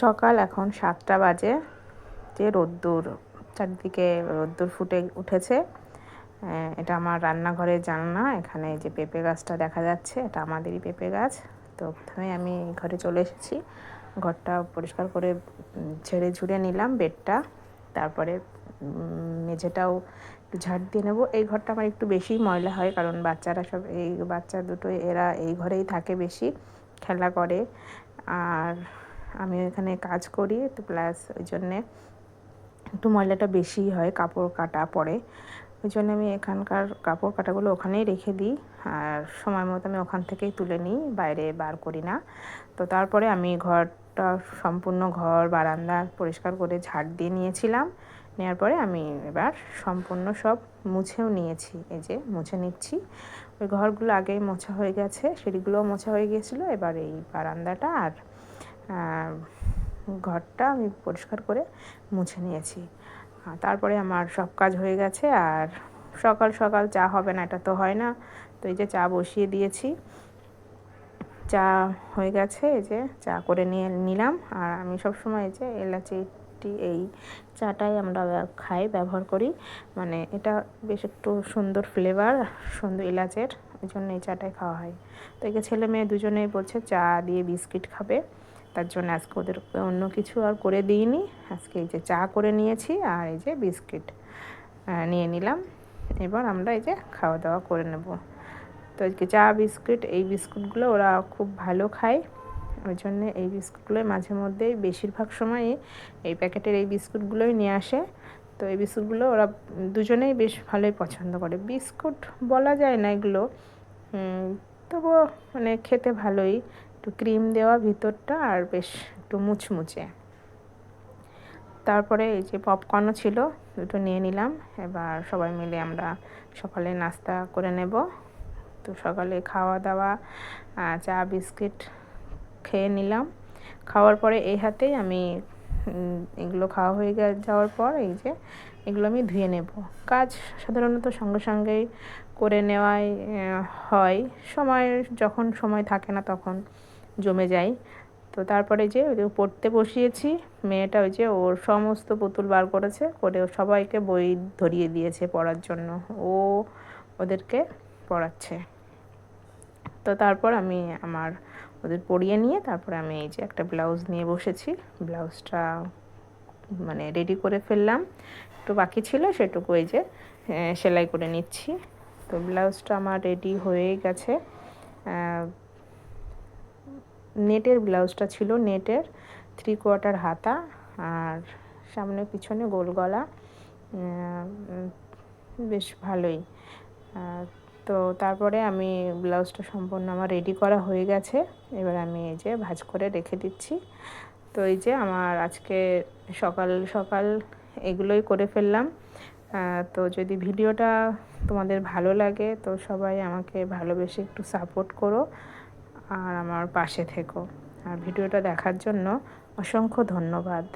সকাল এখন সাতটা বাজে, যে রোদ্দুর, চারদিকে রোদ্দুর ফুটে উঠেছে। এটা আমার রান্নাঘরের জানলা, এখানে যে পেঁপে গাছটা দেখা যাচ্ছে, এটা আমাদেরই পেঁপে গাছ। তো প্রথমে আমি ঘরে চলে এসেছি, ঘরটা পরিষ্কার করে ঝেড়ে ঝুড়ে নিলাম বেডটা, তারপরে মেঝেটাও একটু ঝাড় দিয়ে নেব। এই ঘরটা আমার একটু বেশি ময়লা হয়, কারণ বাচ্চারা সব, এই বাচ্চা দুটো এরা এই ঘরেই থাকে বেশি, খেলা করে। আর আমি এখানে কাজ করি তো প্লাস ওই জন্যে একটু ময়লাটা বেশি হয় কাপড় কাটা পরে। ওই জন্য আমি এখানকার কাপড় কাটাগুলো ওখানেই রেখে দিই। আর সময় মতো আমি ওখান থেকেই তুলে নিই, বাইরে বার করি না। তো তারপরে আমি ঘরটা সম্পূর্ণ ঘর, বারান্দা পরিষ্কার করে ঝাড় দিয়ে নিয়েছিলাম। নেওয়ার পরে আমি এবার সম্পূর্ণ সব মুছেও নিয়েছি, এই যে মুছে নিচ্ছি। ওই ঘরগুলো আগেই মোছা হয়ে গেছে, সিঁড়িগুলোও মোছা হয়ে গিয়েছিল। এবার এই বারান্দাটা আর ঘরটা আমি পরিষ্কার করে মুছে নিয়েছি। তারপরে আমার সব কাজ হয়ে গেছে আর সকাল সকাল চা হবে না, এটা তো হয় না। তো এই যে চা বসিয়ে দিয়েছি। চা হয়ে গেছে, এই যে চা করে নিয়ে নিলাম। আর আমি সব সময় এই যে এলাচি, টি, এই চাটাই আমরা খাই, ব্যবহার করি। মানে এটা বেশ একটু সুন্দর ফ্লেভার সুন্দর এলাচের, ওই জন্য এই চাটাই খাওয়া হয়। তো একে ছেলে মেয়ে দুজনেই বলছে চা দিয়ে বিস্কিট খাবে। তার জন্য আজকে ওদের অন্য কিছু আর করে দিইনি। আজকে এই যে চা করে নিয়েছি আর এই যে বিস্কিট নিয়ে নিলাম। এবার আমরা এই যে খাওয়া দাওয়া করে নেব। তো আজকে চা, বিস্কিট, এই বিস্কুটগুলো ওরা খুব ভালো খায়। ওই জন্যে এই বিস্কুটগুলোই মাঝে মধ্যেই বেশিরভাগ সময়ই এই প্যাকেটের এই বিস্কুটগুলোই নিয়ে আসে। তো এই বিস্কুটগুলো ওরা দুজনেই বেশ ভালোই পছন্দ করে। বিস্কুট বলা যায় না এগুলো। তবুও মানে খেতে ভালোই। একটু ক্রিম দেওয়া ভিতরটা আর বেশ একটু মুচমুচে তারপরে এই যে পপকর্নও ছিল, দুটো নিয়ে নিলাম। এবার সবাই মিলে আমরা সকালে নাস্তা করে নেব। তো সকালে খাওয়া দাওয়া চা, বিস্কিট খেয়ে নিলাম। খাওয়ার পরে এই হাতেই আমি এগুলো খাওয়া হয়ে যাওয়ার পর এই যে এগুলো আমি ধুয়ে নেব। কাজ সাধারণত সঙ্গে সঙ্গেই করে নেওয়াই হয়। সময়, যখন সময় থাকে না তখন জমে যায়। তো তারপরে যে পড়তে বসিয়েছি, মেয়েটা ওই যে ওর সমস্ত পুতুল বার করেছে, করে সবাইকে বই ধরিয়ে দিয়েছে পড়ার জন্য। ও ওদেরকে পড়াচ্ছে। তো তারপর আমি আমার ওদের পড়িয়ে নিয়ে তারপরে আমি এই যে একটা ব্লাউজ নিয়ে বসেছি। ব্লাউজটা মানে রেডি করে ফেললাম। একটু বাকি ছিল সেটুকু এই যে সেলাই করে নিচ্ছি। তো ব্লাউজটা আমার রেডি হয়ে গেছে। নেটের ব্লাউজটা ছিল নেটের থ্রি কোয়ার্টার হাতা আর সামনে পিছনে গোল গলা। বেশ ভালোই। তো তারপরে আমি ব্লাউজটা সম্পূর্ণ আমার রেডি করা হয়ে গেছে। এবার আমি এই যে ভাজ করে রেখে দিচ্ছি। তো এই যে আমার আজকে সকাল সকাল এগুলোই করে ফেললাম। তো যদি ভিডিওটা তোমাদের ভালো লাগে, তো সবাই আমাকে ভালোবেসে একটু সাপোর্ট করো আর আমার পাশে থেকো। আর ভিডিওটা দেখার জন্য অসংখ্য ধন্যবাদ।